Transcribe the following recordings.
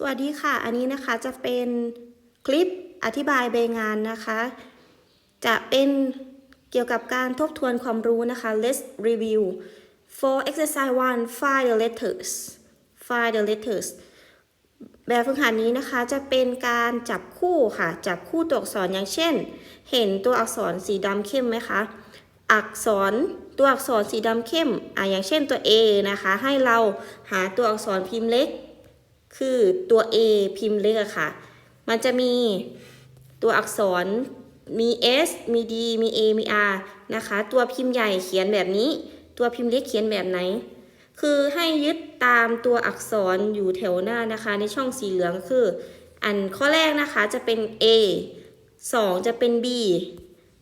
สวัสดีค่ะ อันนี้นะคะจะเป็นคลิปอธิบายใบงานนะคะ จะเป็นเกี่ยวกับการทบทวนความรู้นะคะ let's review for exercise 1 find the letters find the letters แบบฝึกหัดนี้นะคะจะเป็นการจับคู่ค่ะ จับคู่ตัวอักษรอย่างเช่น เห็นตัวอักษรสีดำเข้มไหมคะ อักษรตัวอักษรสีดำเข้มอะอย่างเช่นตัว A นะคะ ให้เราหาตัวอักษรพิมพ์เล็ก คือตัว A พิมพ์เล็กอะค่ะ มันจะมีตัวอักษรมี S มี D มี A มี R นะคะ ตัวพิมพ์ใหญ่เขียนแบบนี้ ตัวพิมพ์เล็กเขียนแบบไหน คือให้ยึดตามตัวอักษรอยู่แถวหน้านะคะ ในช่องสีเหลืองคือ อันข้อแรกนะคะจะเป็น A 2 จะเป็น B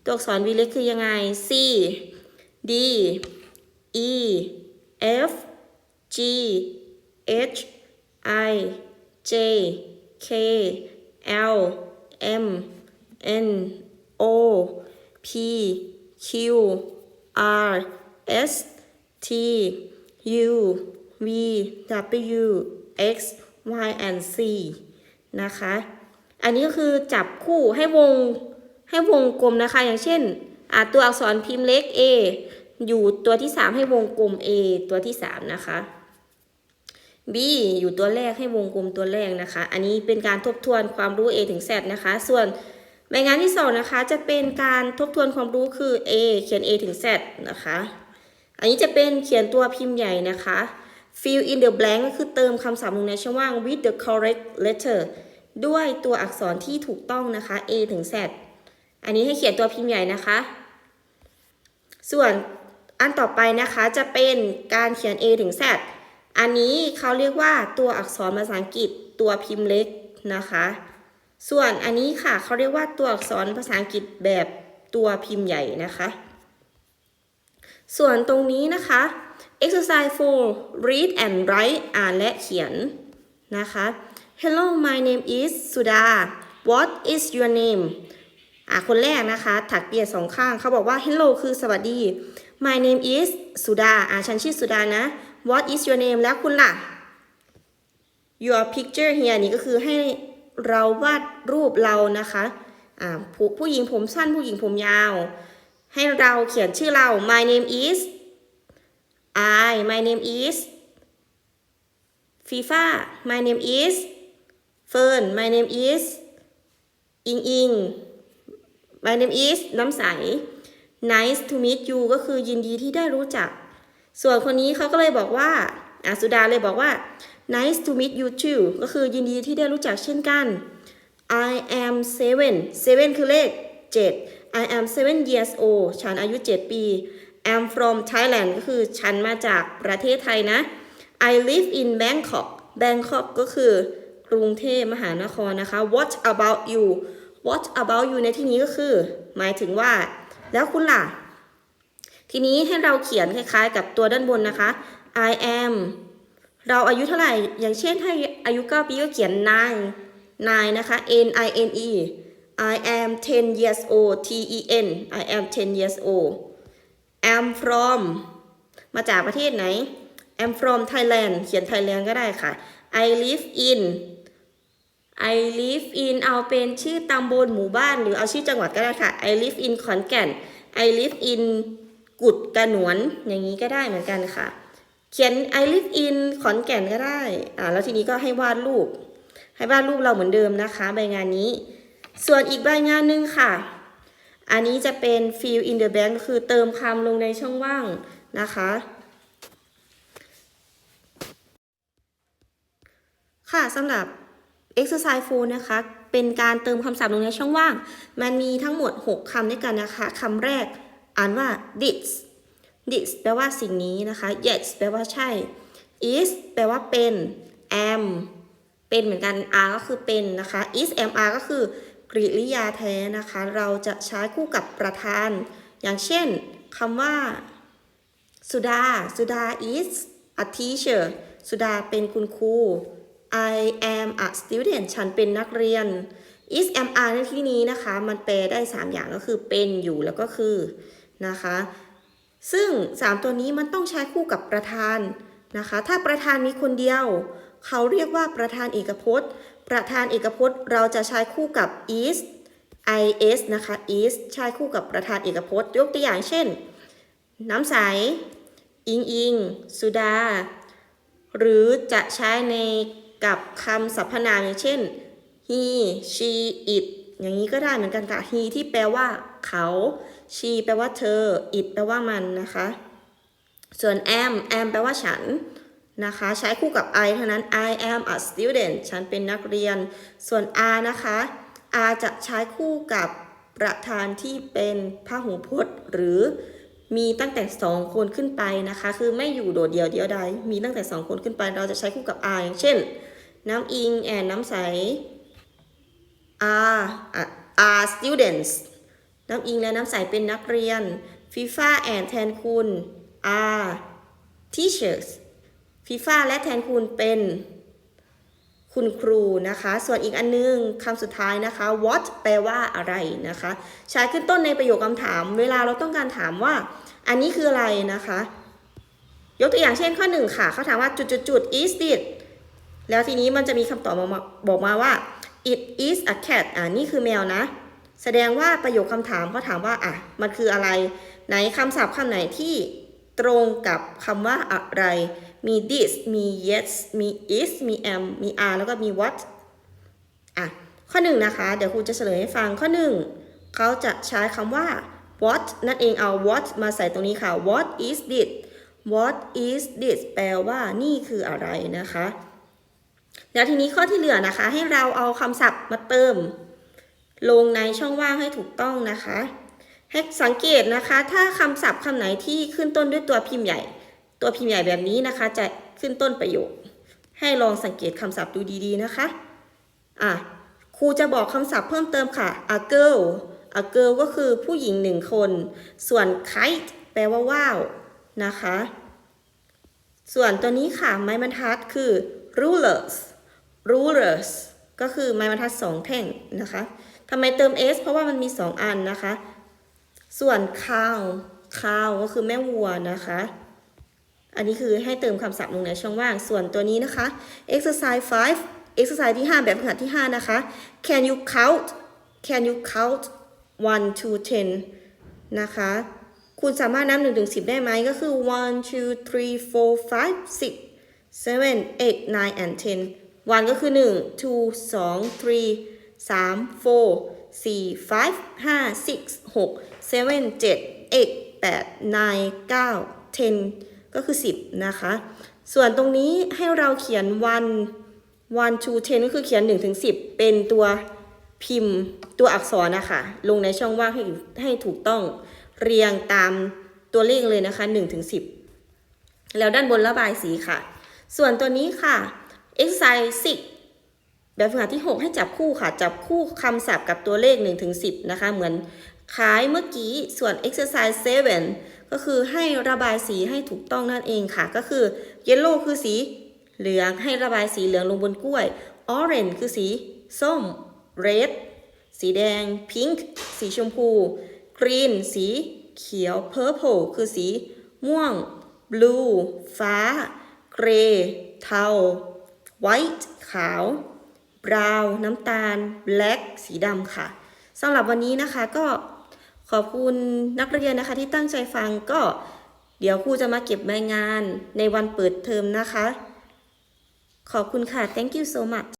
ตัวอักษร V เล็กคือยังไง C D E F G H I J K L M N O P Q R S T U V W X Y and Z นะคะ อันนี้ก็คือจับคู่ให้วงให้วงกลมนะคะ อย่างเช่นตัวอักษรพิมพ์เล็ก A อยู่ตัวที่ 3 ให้วงกลม A ตัวที่ 3 นะคะ B อยู่ตัวแรกให้วงกลมตัวแรกนะคะ อันนี้เป็นการทบทวนความรู้ A ถึง Z นะคะ ส่วนใบงานที่สองนะคะจะเป็นการทบทวนความรู้คือ A เขียน A ถึง Z นะคะ อันนี้จะเป็นเขียนตัวพิมพ์ใหญ่นะคะ fill in the blank ก็คือเติมคำศัพท์ลงในช่องว่าง with the correct letter ด้วยตัวอักษรที่ถูกต้องนะคะ A ถึง Z อันนี้ให้เขียนตัวพิมพ์ใหญ่นะคะ ส่วนอันต่อไปนะคะจะเป็นการเขียน A ถึง Z อันนี้เขาเรียกว่าตัวอักษรภาษาอังกฤษตัวพิมพ์เล็กนะคะ ส่วนอันนี้ค่ะเขาเรียกว่าตัวอักษรภาษาอังกฤษแบบตัวพิมพ์ใหญ่นะคะ ส่วนตรงนี้นะคะ exercise 4 read and write อ่านและเขียนนะคะ hello my name is Suda what is your name อะคนแรกนะคะ ถักเปียสองข้างเขาบอกว่า hello คือสวัสดี my name is Suda อะฉันชื่อสุดานะ what is your name แล้วคุณล่ะ your picture here นี่ก็คือให้เราวาดรูปเรานะคะผู้ผู้หญิงผมสั้นผู้หญิงผมยาว ให้เราเขียนชื่อเรา my name is I my name is FIFA my name is Fern my name is อิงอิง my name is น้ำใส nice to meet you ก็คือยินดีที่ได้รู้จัก ส่วนคนนี้เขาก็เลยบอกว่าอาสุดาเลยบอกว่า nice to meet you too ก็คือยินดีที่ได้รู้จักเช่นกัน I am seven seven คือเลข 7 I am seven years old ฉันอายุ 7 ปี I'm from Thailand ก็คือฉันมาจากประเทศไทยนะ I live in Bangkok Bangkok ก็คือกรุงเทพมหานครนะคะ What about you What about you ในที่นี้ก็คือ หมายถึงว่า แล้วคุณล่ะ ทีนี้ให้เราเขียนคล้ายๆ กับตัวด้านบนนะคะ I am เราอายุเท่าไหร่ อย่างเช่นถ้าอายุ 9 ปีก็เขียน nine nine นะคะ n i n e I am 10 years old t e n I am 10 years old am from มาจากประเทศไหน am from Thailand เขียน Thailand ก็ได้ค่ะ I live in I live in เอาเป็นชื่อตำบลหมู่บ้านหรือเอาชื่อจังหวัดก็ได้ค่ะ I live in ขอนแก่น I live in กุดกระหนวนอย่างนี้ก็ได้เหมือนกันค่ะ เขียน I live in ขอนแก่นก็ได้อ่าแล้วทีนี้ก็ให้วาดรูป ให้วาดรูปเราเหมือนเดิมนะคะ ใบงานนี้ ส่วนอีกใบงานหนึ่งค่ะ อันนี้จะเป็น fill in the blank คือเติมคำลงในช่องว่างนะคะค่ะสำหรับ exercise 4นะคะ เป็นการเติมคำศัพท์ลงในช่องว่าง มันมีทั้งหมด 6คำด้วยกันนะคะคำแรก อ่านว่า this this แปลว่าสิ่งนี้นะคะ yes แปลว่าใช่ is แปลว่าเป็น am เป็นเหมือนกัน are ก็คือเป็นนะคะ is am are ก็คือกริยาแท้นะคะ เราจะใช้คู่กับประธาน อย่างเช่นคำว่าสุดาสุดา is a teacher สุดาเป็นคุณครู I am a student ฉันเป็นนักเรียน is am are ในที่นี้นะคะ มันแปลได้ 3 อย่างก็คือเป็นอยู่แล้วก็คือ นะคะ ซึ่ง 3 ตัวนี้มันต้องใช้คู่กับประธานนะคะ ถ้าประธานมีคนเดียว เขาเรียกว่าประธานเอกพจน์ ประธานเอกพจน์เราจะใช้คู่กับ is is นะคะ is ใช้คู่กับประธานเอกพจน์ ยกตัวอย่างเช่น น้ำใส อิงอิง สุดา หรือจะใช้ในกับคำสรรพนามอย่างเช่น he she it อย่างนี้ก็ได้เหมือนกันค่ะ he ที่แปลว่าเขา she แปลว่าเธอ it แปลว่ามันนะคะ ส่วน am am แปลว่าฉันนะคะ ใช้คู่กับ I เท่านั้น I am a student ฉันเป็นนักเรียน ส่วน are นะคะ are จะใช้คู่กับประธานที่เป็นพหูพจน์ หรือมีตั้งแต่ 2 คนขึ้นไปนะคะ คือไม่อยู่โดดเดี่ยวเดียวใด มีตั้งแต่ 2 คนขึ้นไป เราจะใช้คู่กับ are อย่างเช่น น้ำอิงแอนน้ำใส are are students น้ำอิงและน้ำใสเป็นนักเรียน FIFA and แทนคุณ are teachers FIFA และแทนคุณเป็นคุณครูนะคะ ส่วนอีกอันนึงคำสุดท้ายนะคะ what แปลว่าอะไรนะคะ ใช้ขึ้นต้นในประโยคคำถาม เวลาเราต้องการถามว่า อันนี้คืออะไรนะคะ ยกตัวอย่างเช่นข้อหนึ่งค่ะเขาถามว่าจุดๆ is it แล้วทีนี้มันจะมีคำตอบบอกมาว่า it is a cat อ่านี่คือแมวนะ แสดงว่าประโยคคำถามเขาถามว่าอะมันคืออะไร ไหนคำศัพท์คำไหนที่ตรงกับคำว่าอะไร มี this มี yes มี is มี am มี are แล้วก็มี what อะ ข้อหนึ่งนะคะ เดี๋ยวครูจะเฉลยให้ฟังข้อหนึ่งเขาจะใช้คำว่า what นั่นเองเอา what มาใส่ตรงนี้ค่ะ what is this what is this แปลว่านี่คืออะไรนะคะ แล้วทีนี้ข้อที่เหลือนะคะ ให้เราเอาคำศัพท์มาเติม ลงในช่องว่างให้ถูกต้องนะคะ ให้สังเกตนะคะ ถ้าคำศัพท์คำไหนที่ขึ้นต้นด้วยตัวพิมพ์ใหญ่ ตัวพิมพ์ใหญ่แบบนี้นะคะ จะขึ้นต้นประโยค ให้ลองสังเกตคำศัพท์ดูดีๆนะคะอะครูจะบอกคำศัพท์เพิ่มเติมค่ะ a girl a girl ก็คือผู้หญิงหนึ่งคน ส่วน kite แปลว่าว่าวนะคะ ส่วนตัวนี้ค่ะไม้บรรทัดคือ rulers rulers ก็คือไม้บรรทัดสองแท่งนะคะทำไมเติม s เพราะว่ามันมีสองอันนะคะ ส่วน cow cow ก็คือแม่วัวนะคะ อันนี้คือให้เติมคำศัพท์ลงในช่องว่าง ส่วนตัวนี้นะคะ exercise 5 exercise ที่ 5 แบบฝึกหัดที่ 5 นะคะ can you count can you count 1 to 10 นะคะ คุณสามารถนับ1ถึง10 ได้ไหมก็คือ 1 2 3 4 5 6 7 8 9 and 10 1ก็คือ1 2 2 3 3 4 4 5 5 6 6 7 7 8 8 9 9 10ก็คือ10นะคะ ส่วนตรงนี้ให้เราเขียน one one to ten ก็คือเขียน1ถึง10เป็นตัวพิมพ์ตัวอักษรนะคะลงในช่องว่างให้ให้ถูกต้องเรียงตามตัวเลขเลยนะคะ1ถึง10 แล้วด้านบนระบายสีค่ะ ส่วนตัวนี้ค่ะ exercise 6แบบฝึกหัดที่ 6 ให้จับคู่ค่ะ จับคู่คำศัพท์กับตัวเลข1ถึง10 นะคะ เหมือนคล้ายเมื่อกี้ ส่วน exercise 7 ก็คือให้ระบายสีให้ถูกต้องนั่นเองค่ะ ก็คือ yellow คือสีเหลือง ให้ระบายสีเหลืองลงบนกล้วย orange คือสีส้ม red สีแดง pink สีชมพู green สีเขียว purple คือสีม่วง blue ฟ้า gray เทา white ขาว brown น้ำตาล black สีดำค่ะสำหรับวันนี้นะคะก็ขอบคุณนักเรียนนะคะที่ตั้งใจฟังก็เดี๋ยวครูจะมาเก็บรายงานในวันเปิดเทอมนะคะ ขอบคุณค่ะ thank you so much